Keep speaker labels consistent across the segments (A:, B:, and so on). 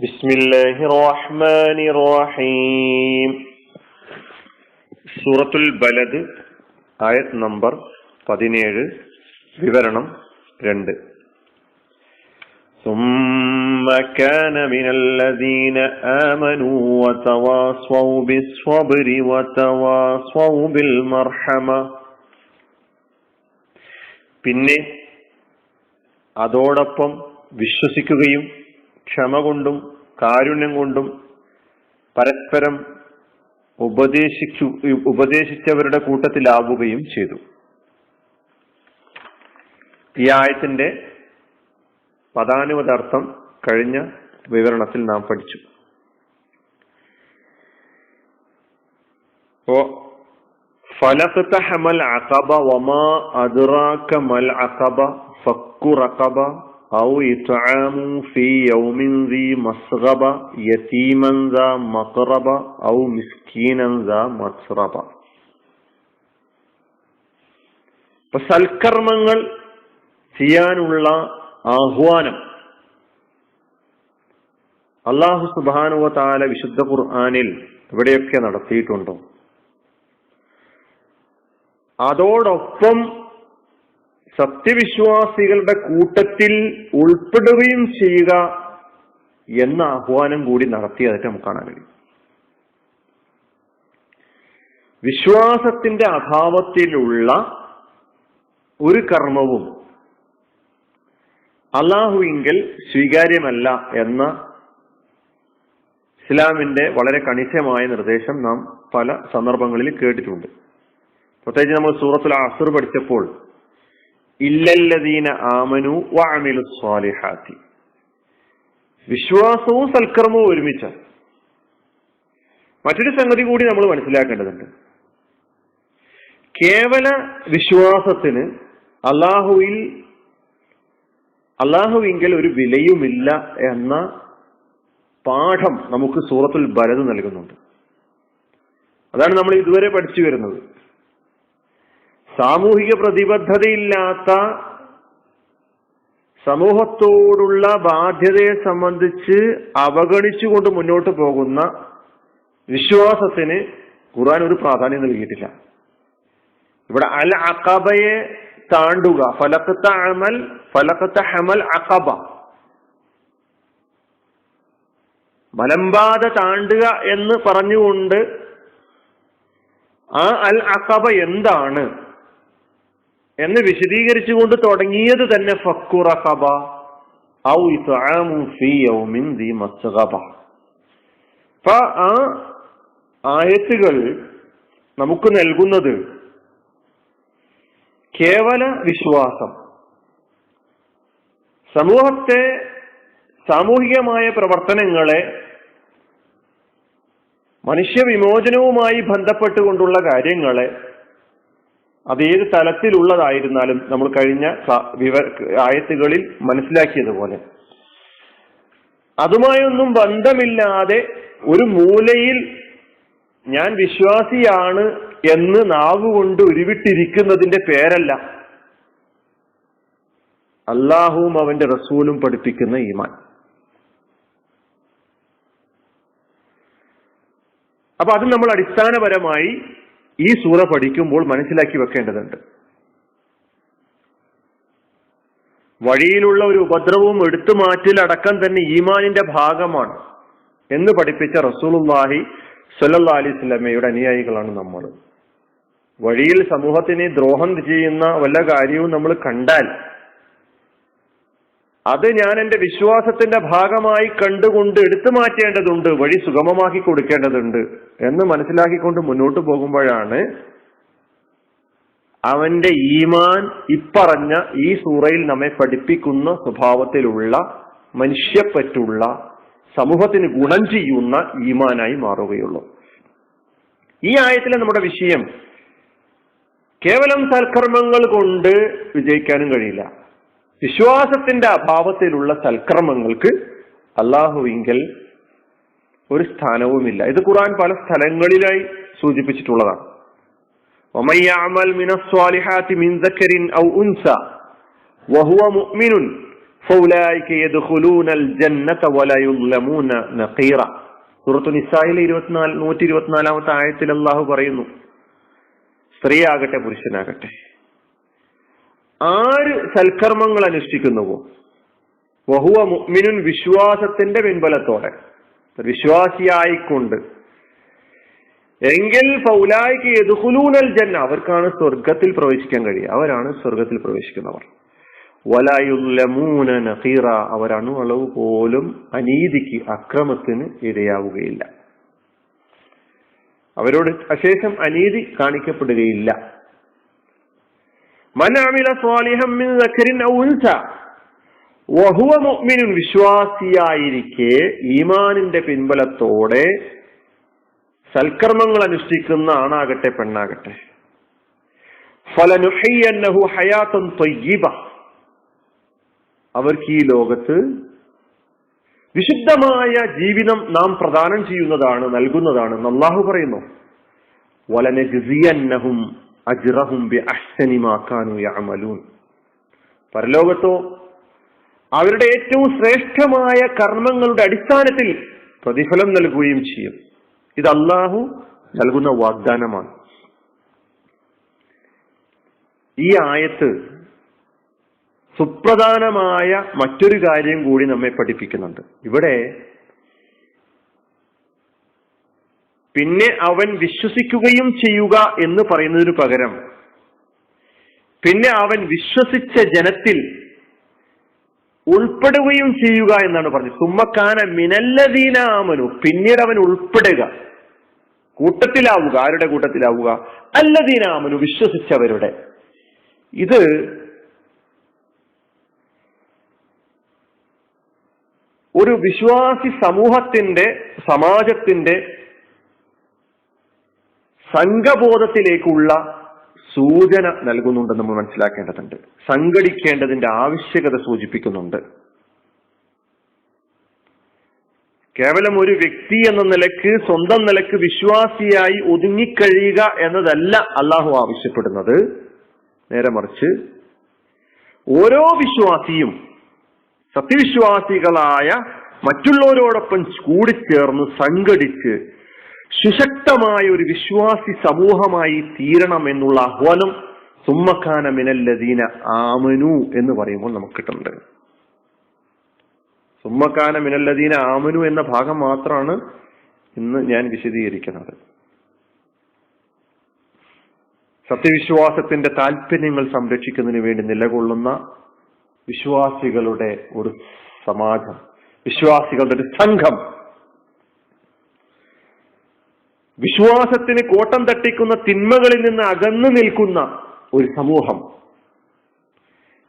A: بسم الله الرحمن الرحيم സൂറത്തുൽ ബലദ് ആയത് നമ്പർ പതിനേഴ് വിവരണം രണ്ട് ثم كان من الذين آمنوا وتواصوا بالصبر وتواصوا بالمرحمة പിന്നെ അതോടൊപ്പം വിശ്വസിക്കുകയും ക്ഷമ കൊണ്ടും കാരുണ്യം കൊണ്ടും പരസ്പരം ഉപദേശിച്ചു ഉപദേശിച്ചവരുടെ കൂട്ടത്തിലാവുകയും ചെയ്തു. ഈ ആയത്തിന്റെ പദാനുപദാർത്ഥം കഴിഞ്ഞ വിവരണത്തിൽ നാം പഠിച്ചു. അപ്പോ ഫലഖ്തഹമൽ അഖബ വമാ അദ്റാക മൽ അഖബ ഫക്കു റഖബ സൽക്കർമ്മങ്ങൾ ചെയ്യാനുള്ള ആഹ്വാനം. അള്ളാഹു സുബാനുവ താല വിശുദ്ധ ഖുർആാനിൽ എവിടെയൊക്കെ നടത്തിയിട്ടുണ്ടോ? അതോടൊപ്പം സത്യവിശ്വാസികളുടെ കൂട്ടത്തിൽ ഉൾപ്പെടുകയും ചെയ്യുക എന്ന ആഹ്വാനം കൂടി നടത്തിയതായിട്ട് നമുക്ക് കാണാൻ കഴിയും. വിശ്വാസത്തിന്റെ അഭാവത്തിലുള്ള ഒരു കർമ്മവും അള്ളാഹുവിങ്കിൽ സ്വീകാര്യമല്ല എന്ന ഇസ്ലാമിന്റെ വളരെ കണിശമായ നിർദ്ദേശം നാം പല സന്ദർഭങ്ങളിൽ കേട്ടിട്ടുണ്ട്. പ്രത്യേകിച്ച് നമ്മൾ സൂറത്തുൽ അസുർ പഠിച്ചപ്പോൾ ഇല്ലല്ലദീന ആമനു സ്വാലിഹാത്തി. വിശ്വാസവും സൽക്കർമ്മവും ഒരുമിച്ച മറ്റൊരു സംഗതി കൂടി നമ്മൾ മനസ്സിലാക്കേണ്ടതുണ്ട്. കേവല വിശ്വാസത്തിന് അള്ളാഹുവിൽ അള്ളാഹുവിങ്കിൽ ഒരു വിലയുമില്ല എന്ന പാഠം നമുക്ക് സൂറത്തുൽ ബലത് നൽകുന്നുണ്ട്. അതാണ് നമ്മൾ ഇതുവരെ പഠിച്ചു വരുന്നത്. സാമൂഹിക പ്രതിബദ്ധതയില്ലാത്ത സമൂഹത്തോടുള്ള ബാധ്യതയെ സംബന്ധിച്ച് അവഗണിച്ചുകൊണ്ട് മുന്നോട്ട് പോകുന്ന വിശ്വാസത്തിന് ഖുർആൻ ഒരു പ്രാധാന്യം നൽകിയിട്ടില്ല. ഇവിടെ അൽ അക്കബയെ താണ്ടുക. ഫലക്കത്ത അമൽ ഫലക്കത്ത ഹമൽ അക്കബ മലമ്പാത താണ്ടുക എന്ന് പറഞ്ഞുകൊണ്ട് ആ അൽ അക്കബ എന്താണ്? എന്ന് വിശദീകരിച്ചുകൊണ്ട് തുടങ്ങിയത് തന്നെ ഔ മസ്ഗബ. ആയത്തുകൾ നമുക്ക് നൽകുന്നത് കേവല വിശ്വാസം. സമൂഹത്തെ സാമൂഹികമായ പ്രവർത്തനങ്ങളെ മനുഷ്യ മനുഷ്യവിമോചനവുമായി ബന്ധപ്പെട്ടുകൊണ്ടുള്ള കാര്യങ്ങളെ അത് ഏത് തലത്തിലുള്ളതായിരുന്നാലും നമ്മൾ കഴിഞ്ഞ ആയത്തുകളിൽ മനസ്സിലാക്കിയതുപോലെ. അതുമായൊന്നും ബന്ധമില്ലാതെ ഒരു മൂലയിൽ ഞാൻ വിശ്വാസിയാണ് എന്ന് നാവുകൊണ്ട് ഉരുവിട്ടിരിക്കുന്നതിന്റെ പേരല്ല. അള്ളാഹുവും അവന്റെ റസൂലും പഠിപ്പിക്കുന്ന ഈമാൻ. അപ്പൊ അത് നമ്മൾ അടിസ്ഥാനപരമായി ഈ സൂറ പഠിക്കുമ്പോൾ മനസ്സിലാക്കി വെക്കേണ്ടതുണ്ട്. വഴിയിലുള്ള ഒരു ഉപദ്രവവും എടുത്തു അടക്കം തന്നെ ഈമാനിന്റെ ഭാഗമാണ് എന്ന് പഠിപ്പിച്ച റസൂലുല്ലാഹി സല്ലാ അലൈഹി സ്വലമയുടെ അനുയായികളാണ് നമ്മൾ. വഴിയിൽ സമൂഹത്തിന് ദ്രോഹം ചെയ്യുന്ന വല്ല കാര്യവും നമ്മൾ കണ്ടാൽ അത് ഞാൻ എന്റെ വിശ്വാസത്തിന്റെ ഭാഗമായി കണ്ടുകൊണ്ട് എടുത്തു മാറ്റേണ്ടതുണ്ട് വഴി സുഗമമാക്കി കൊടുക്കേണ്ടതുണ്ട് എന്ന് മനസ്സിലാക്കിക്കൊണ്ട് മുന്നോട്ട് പോകുമ്പോഴാണ് അവന്റെ ഈമാൻ ഇപ്പറഞ്ഞ ഈ സൂറയിൽ നമ്മെ പഠിപ്പിക്കുന്ന സ്വഭാവത്തിലുള്ള മനുഷ്യപ്പറ്റുള്ള സമൂഹത്തിന് ഗുണം ചെയ്യുന്ന ഈമാനായി മാറുകയുള്ളൂ. ഈ ആയത്തിലെ നമ്മുടെ വിഷയം കേവലം സൽക്കർമ്മങ്ങൾ കൊണ്ട് വിജയിക്കാനും കഴിയില്ല. വിശ്വാസത്തിന്റെ അഭാവത്തിലുള്ള സൽക്രമങ്ങൾക്ക് അള്ളാഹുവിങ്കൽ ഒരു സ്ഥാനവുമില്ല. ഇത് ഖുറാൻ പല സ്ഥലങ്ങളിലായി സൂചിപ്പിച്ചിട്ടുള്ളതാണ്. ആയത്തിൽ അള്ളാഹു പറയുന്നു സ്ത്രീയാകട്ടെ പുരുഷനാകട്ടെ ആര് സൽക്കർമ്മങ്ങൾ അനുഷ്ഠിക്കുന്നുവോ? വഹുവ മുഅ്മിനുൻ വിശ്വാസത്തിന്റെ പിൻബലത്തോടെ. വിശ്വാസിയായിക്കൊണ്ട്. എങ്കിൽ ഫൗലായിക്ക് എതുഹുലൂനൽ ജന്ന അവർക്കാണ് സ്വർഗത്തിൽ പ്രവേശിക്കാൻ കഴിയുക. അവരാണ് സ്വർഗത്തിൽ പ്രവേശിക്കുന്നവർ. വലായുല്ലമൂന നഖീറ അവർ അണു അളവ് പോലും അനീതിക്ക് അക്രമത്തിന് ഇരയാവുകയില്ല. അവരോട് അശേഷം അനീതി കാണിക്കപ്പെടുകയില്ല. മിൻ മുഅ്മിനുൻ വിശ്വാസിയായിരിക്കെ ഈമാനിന്റെ പിൻബലത്തോടെ സൽക്കർമ്മങ്ങൾ അനുഷ്ഠിക്കുന്ന ആണാകട്ടെ പെണ്ണാകട്ടെ. ഫലനുഹയ്യന്നഹു ഹയാത്തൻ അവർക്ക് ഈ ലോകത്ത് വിശുദ്ധമായ ജീവിതം നാം പ്രദാനം ചെയ്യുന്നതാണ് നൽകുന്നതാണ് എന്ന് പറയുന്നു. വലനജിയന്നഹും ബി യഅമലൂൻ. പരലോകത്തോ അവരുടെ ഏറ്റവും ശ്രേഷ്ഠമായ കർമ്മങ്ങളുടെ അടിസ്ഥാനത്തിൽ പ്രതിഫലം നൽകുകയും ചെയ്യും. ഇത് അള്ളാഹു നൽകുന്ന വാഗ്ദാനമാണ്. ഈ ആയത്ത് സുപ്രധാനമായ മറ്റൊരു കാര്യം കൂടി നമ്മെ പഠിപ്പിക്കുന്നുണ്ട്. ഇവിടെ പിന്നെ അവൻ വിശ്വസിക്കുകയും ചെയ്യുക എന്ന് പറയുന്നതിനു പകരം. പിന്നെ അവൻ വിശ്വസിച്ച ജനത്തിൽ ഉൾപ്പെടുകയും ചെയ്യുക എന്നാണ് പറഞ്ഞത്. സുമ്മക്കാന മിനല്ലദീനാമനു പിന്നീട് അവൻ ഉൾപ്പെടുക. കൂട്ടത്തിലാവുക. ആരുടെ കൂട്ടത്തിലാവുക? അല്ലദീനാമനു വിശ്വസിച്ചവരുടെ. ഇത് ഒരു വിശ്വാസി സമൂഹത്തിന്റെ സമാജത്തിന്റെ സംഘബോധത്തിലേക്കുള്ള സൂചന നൽകുന്നുണ്ട് നമ്മൾ മനസ്സിലാക്കേണ്ടതുണ്ട്. സംഘടിക്കേണ്ടതിന്റെ ആവശ്യകത സൂചിപ്പിക്കുന്നുണ്ട്. കേവലം ഒരു വ്യക്തി എന്ന നിലയ്ക്ക് സ്വന്തം നിലയ്ക്ക് വിശ്വാസിയായി ഒതുങ്ങിക്കഴിയുക എന്നതല്ല അള്ളാഹു ആവശ്യപ്പെടുന്നത്. നേരെ മറിച്ച് ഓരോ വിശ്വാസിയും സത്യവിശ്വാസികളായ മറ്റുള്ളവരോടൊപ്പം കൂടിച്ചേർന്ന് സംഘടിച്ച് സുശക്തമായ ഒരു വിശ്വാസി സമൂഹമായി തീരണം എന്നുള്ള ആഹ്വാനം സുമ്മഖാന മിനല്ലദീന ആമനു എന്ന് പറയുമ്പോൾ നമുക്ക് കിട്ടുന്നുണ്ട്. സുമ്മക്കാന മിനല്ലദീന ആമനു എന്ന ഭാഗം മാത്രമാണ് ഇന്ന് ഞാൻ വിശദീകരിക്കുന്നത്. സത്യവിശ്വാസത്തിന്റെ താല്പര്യങ്ങൾ സംരക്ഷിക്കുന്നതിന് വേണ്ടി നിലകൊള്ളുന്ന വിശ്വാസികളുടെ ഒരു സമാജം വിശ്വാസികളുടെ ഒരു സംഘം വിശ്വാസത്തിന് കോട്ടം തട്ടിക്കുന്ന തിന്മകളിൽ നിന്ന് അകന്നു നിൽക്കുന്ന ഒരു സമൂഹം.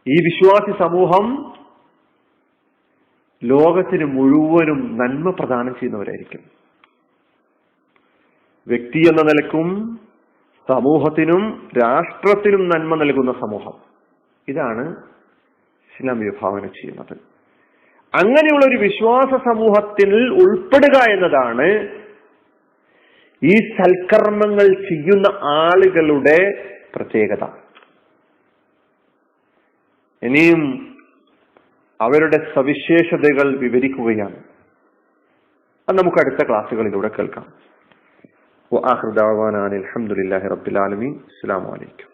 A: ഈ വിശ്വാസി സമൂഹം ലോകത്തിന് മുഴുവനും നന്മ പ്രദാനം ചെയ്യുന്നവരായിരിക്കും. വ്യക്തി എന്ന നിലക്കും സമൂഹത്തിനും രാഷ്ട്രത്തിനും നന്മ നൽകുന്ന സമൂഹം. ഇതാണ് ഇസ്ലാം വിഭാവന ചെയ്യുന്നത്. അങ്ങനെയുള്ള ഒരു വിശ്വാസ സമൂഹത്തിൽ ഉൾപ്പെടുക എന്നതാണ് ഈ സൽക്കർമ്മങ്ങൾ ചെയ്യുന്ന ആളുകളുടെ പ്രത്യേകത. ഇനിയും അവരുടെ സവിശേഷതകൾ വിവരിക്കുകയാണ്. അത് നമുക്ക് അടുത്ത ക്ലാസ്സുകളിലൂടെ കേൾക്കാം. അലഹമുല്ലാ റബ്ബുലാലമീൻ അസ്സാം വലൈക്കും